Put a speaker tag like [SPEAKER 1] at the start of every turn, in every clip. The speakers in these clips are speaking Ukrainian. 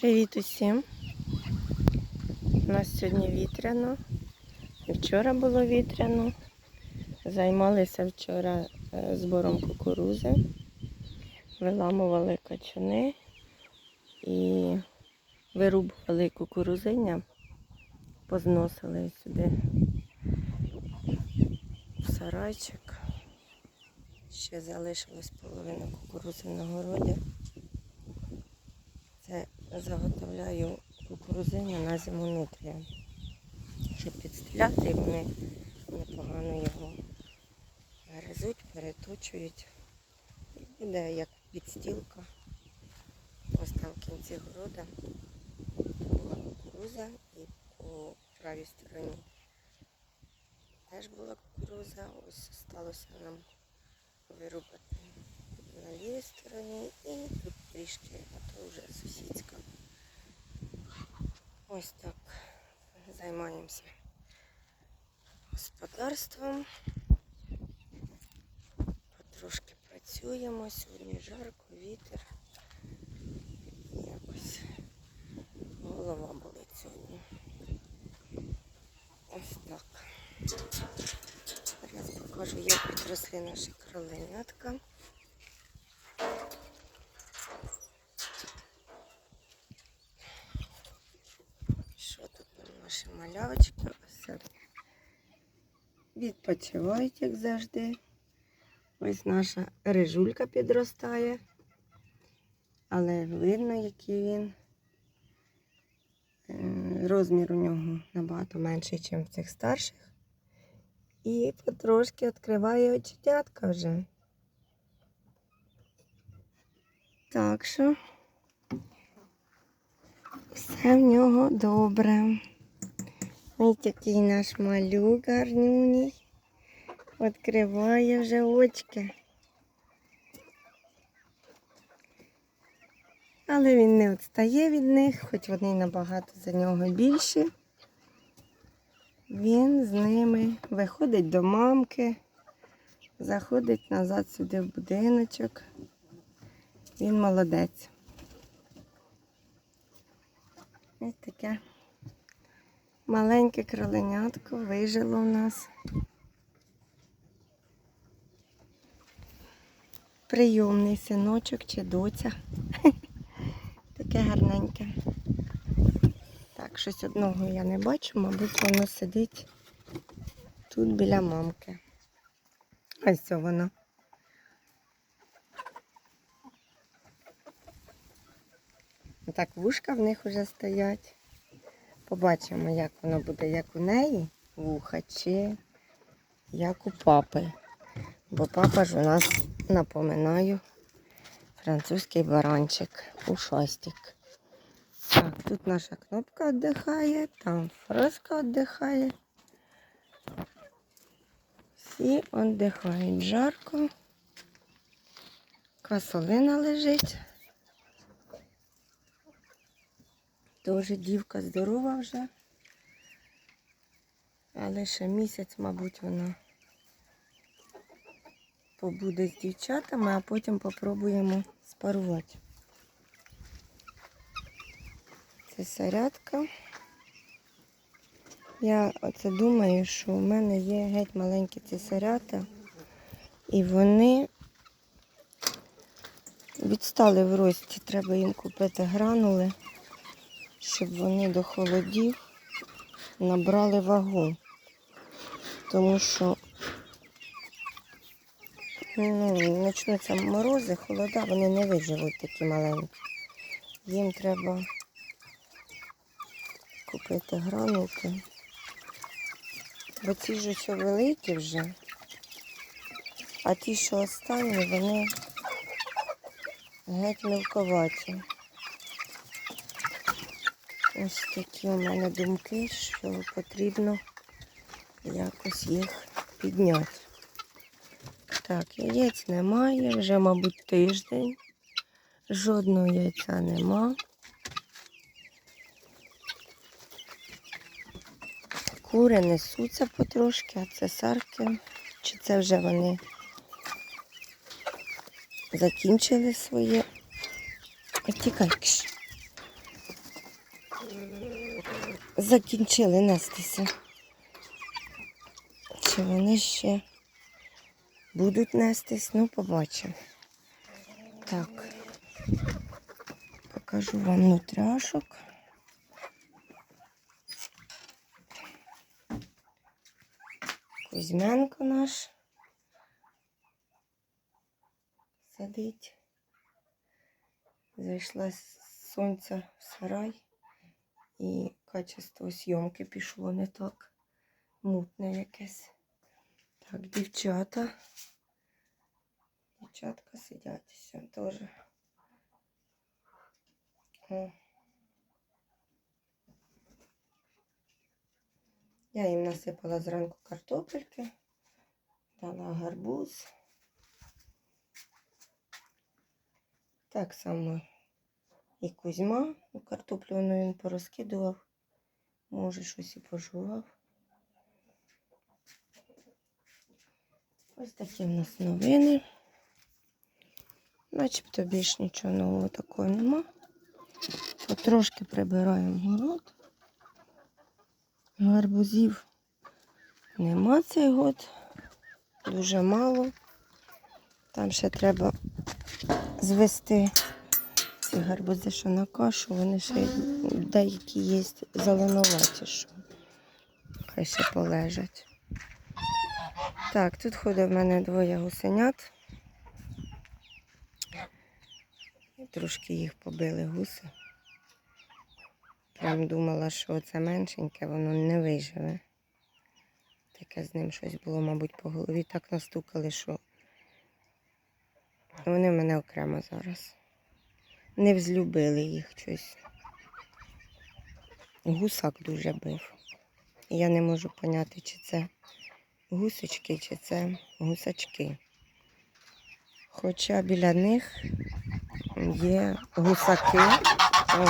[SPEAKER 1] Привіт усім. У нас сьогодні вітряно. Вчора було вітряно. Займалися вчора е, збором кукурузи, виламували качани і вирубували кукурузиння, позносили сюди в сарайчик. Ще залишилось половина кукурузи на городі. Заготовляю кукурузиню на зиму нутрія, щоб підстріляти, і вони непогано його гризуть, переточують. І буде як підстілка. Ось там в кінці города була кукуруза і по правій стороні теж була кукуруза. Ось сталося нам вирубати на лівій стороні і тут трішки, а то вже сусідська. Ось так займаємося господарством. Потрошки працюємо. Сьогодні жарко, вітер. Якось голова болить сьогодні. Ось так. Зараз покажу, як підросли наші кроленятка. Що тут там наші малявочки? Все. Відпочивають, як завжди. Ось наша рижулька підростає. Але видно, який він. Е, Розмір у нього набагато менший, ніж в цих старших. І потрошки відкриває оченятка вже. Так що все в нього добре. Ось який наш малюк гарнюній. Відкриває вже очки. Але він не відстає від них, хоч вони набагато за нього більші. Він з ними виходить до мамки, заходить назад сюди в будиночок. Він молодець. Ось таке маленьке кроленятко вижило в нас. Прийомний синочок чи доця. Таке гарненьке. Так, щось одного я не бачу, мабуть, воно сидить тут біля мамки. Ось воно. Так, вушка в них вже стоять. Побачимо, як воно буде, як у неї вуха, чи як у папи. Бо папа ж у нас, напоминаю, французький баранчик, ушастик. Так, тут наша кнопка віддихає, там фреска віддихає. Всі віддихають жарко. Квасолина лежить. Тоже дівка здорова вже. Але ще місяць, мабуть, вона побуде з дівчатами, а потім попробуємо спарувати. Це зарядка. Я оце думаю, що у мене є геть маленькі ці сарята, і вони відстали в рості. Треба їм купити гранули, щоб вони до холодів набрали вагу. Тому що ну, почнуться морози, холода, вони не виживуть такі маленькі. Їм треба купити гранулки. Бо ці ж ось великі вже, а ті, що останні, вони геть мілковаті. Ось такі у мене думки, що потрібно якось їх підняти. Так, яєць немає, вже, мабуть, тиждень. Жодного яйця нема. Кури несуться потрошки, а це сарки. Чи це вже вони закінчили своє. Тікай. закінчили нестися. Чи вони ще будуть нестись? Ну, побачимо. Так. Покажу вам нутряшок. Кузьменко наш сидить. Зайшла з сонця в сарай і качество зйомки пішло не так. Мутне якесь. Так, дівчата. Дівчатка сидять все теж. О. Я їм насипала зранку картопельки, дала гарбуз. Так само і Кузьма. Картоплю він порозкидував. Може, щось і пожував. Ось такі в нас новини. Начебто більш нічого нового такого нема. Потрошки прибираємо город. Гарбузів нема цей год. Дуже мало. Там ще треба звести ці гарбузи, що на кашу, вони ще деякі є зеленоваті, що хай ще полежать. Так, тут ходить в мене двоє гусенят. Трошки їх побили гуси. Прям думала, що це меншеньке, воно не виживе. Таке з ним щось було, мабуть, по голові так настукали, що вони в мене окремо зараз. Не взлюбили їх щось. Гусак дуже бив. Я не можу поняти, чи це гусочки, чи це гусачки. Хоча біля них є гусаки. О,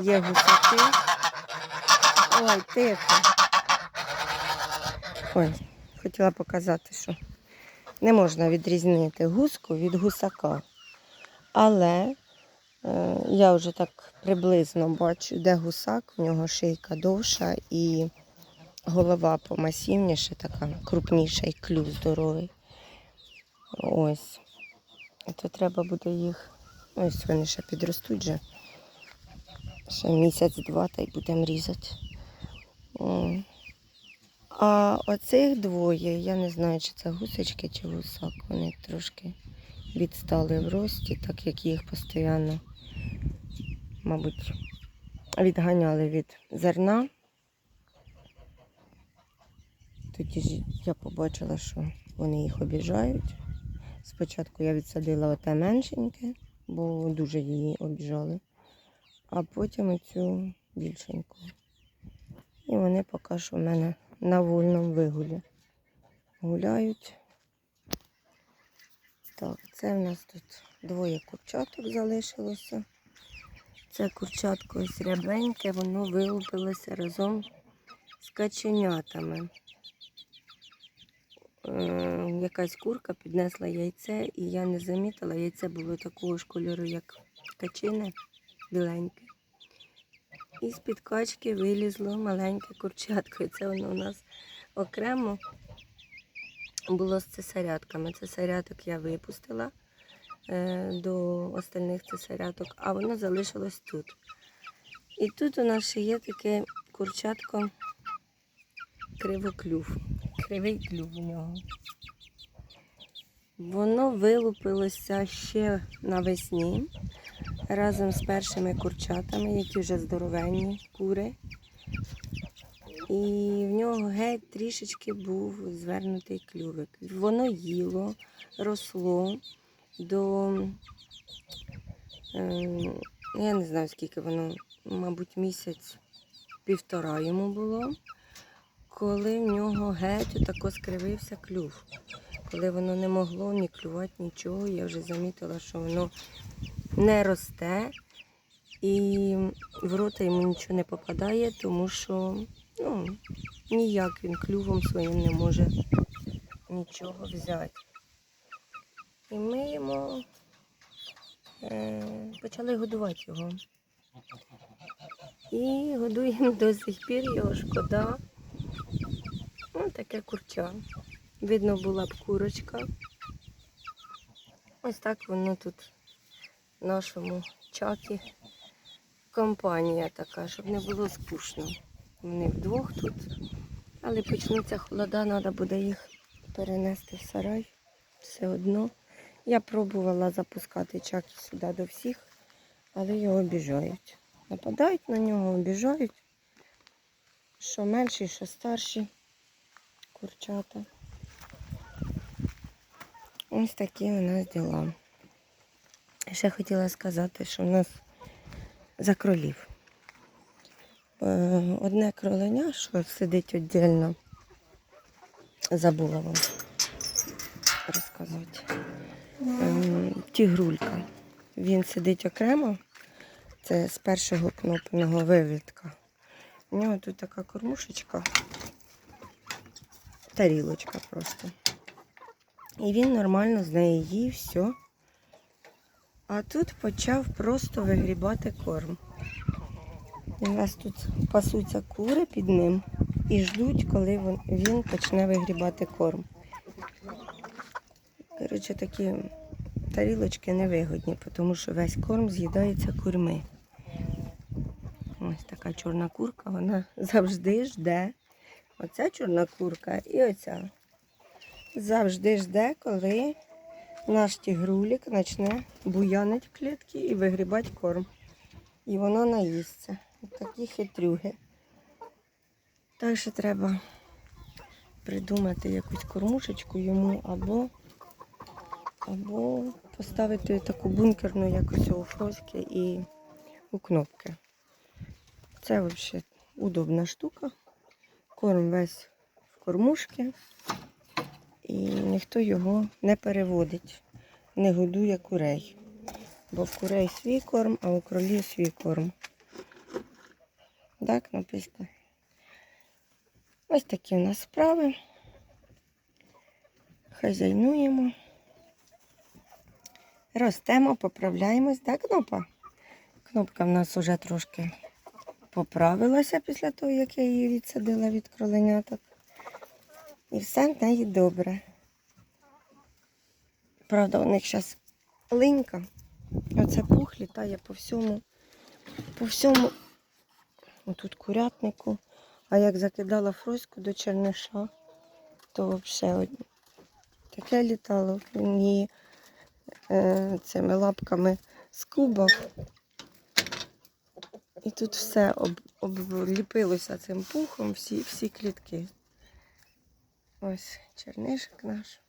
[SPEAKER 1] є гусаки. Ой, тихо. Ой, хотіла показати, що не можна відрізнити гуску від гусака. Але е, я вже так приблизно бачу, де гусак, в нього шийка довша і голова помасивніша, така крупніша і клюв здоровий. Ось. То треба буде їх. Ось вони ще підростуть же. Ще місяць-два та й будемо різати. А оцих двоє, я не знаю, чи це гусочки, чи гусак. Вони трошки відстали в рості, так як їх постійно, мабуть, відганяли від зерна. Тоді ж я побачила, що вони їх обіжають. Спочатку я відсадила оте меншеньке, бо дуже її обіжали, а потім оцю більшеньку. І вони поки що в мене на вольному вигулі гуляють. Так, це в нас тут двоє курчаток залишилося. Це курчатко ось рябеньке, воно вилупилося разом з каченятами. Е, якась курка піднесла яйце, і я не замітила, яйце було такого ж кольору, як качине, біленьке. І з-під качки вилізло маленьке курчатко. І це воно у нас окремо було з цесарятками. Цесаряток я випустила е, до остальних цесаряток, а воно залишилось тут. І тут у нас ще є таке курчатко кривоклюв. Кривий клюв у нього. Воно вилупилося ще навесні разом з першими курчатами, які вже здоровенні кури. І в нього геть трішечки був звернутий клювик. Воно їло, росло до, е, я не знаю скільки воно, мабуть, місяць півтора йому було, коли в нього геть отако скривився клюв. Коли воно не могло ні клювати, нічого, я вже замітила, що воно не росте і в рота йому нічого не попадає, тому що ну, ніяк він клювом своїм не може нічого взяти. І ми йому е, почали годувати його. І годуємо до сих пір його шкода. Ось таке курча. Видно була б курочка. Ось так воно тут в нашому чаті. Компанія така, щоб не було скучно. Вони вдвох тут. Але почнуться холода, треба буде їх перенести в сарай. Все одно. Я пробувала запускати чаки сюди до всіх, але його обіжають. Нападають на нього, обіжають. Що менші, що старші курчата. Ось такі у нас діла. Ще хотіла сказати, що у нас за кролів. Е, Одне кроленя, що сидить віддільно, забула вам розказати. Ем, Тігрулька. Він сидить окремо. Це з першого кнопного вивідка. У нього тут така кормушечка, тарілочка просто. І він нормально з неї все. А тут почав просто вигрібати корм. У нас тут пасуться кури під ним і ждуть, коли він почне вигрібати корм. Коротше, такі тарілочки невигодні, тому що весь корм з'їдається курми. Ось така чорна курка, вона завжди жде. Оця чорна курка і оця. Завжди жде, коли наш тігрулік почне буянити в клітці і вигрібати корм. І воно наїсться. Ось такі хитрюги. Так що треба придумати якусь кормушечку йому або, або поставити таку бункерну, як ось у Фроськи і у кнопки. Це взагалі удобна штука. Корм весь в кормушки. І ніхто його не переводить, не годує курей. Бо в курей свій корм, а у кролів свій корм. Так написано. Ось такі у нас справи. Хазяйнуємо. Ростемо, поправляємось, так, кнопа? Кнопка в нас уже трошки поправилася після того, як я її відсадила від кроленяток. І все в неї добре. Правда, у них зараз линька. Оце пух літає по всьому, по всьому отут курятнику. А як закидала фроську до черниша, то взагалі таке літало. Він її е, цими лапками скубав. І тут все об, обліпилося цим пухом, всі, всі клітки. Ось чернишик наш.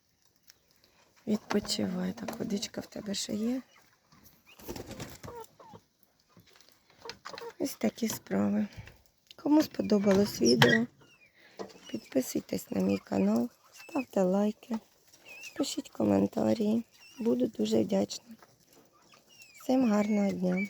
[SPEAKER 1] Відпочивай. Так, водичка в тебе ще є. Ось такі справи. Кому сподобалось відео, підписуйтесь на мій канал, ставте лайки, пишіть коментарі. Буду дуже вдячна. Всім гарного дня!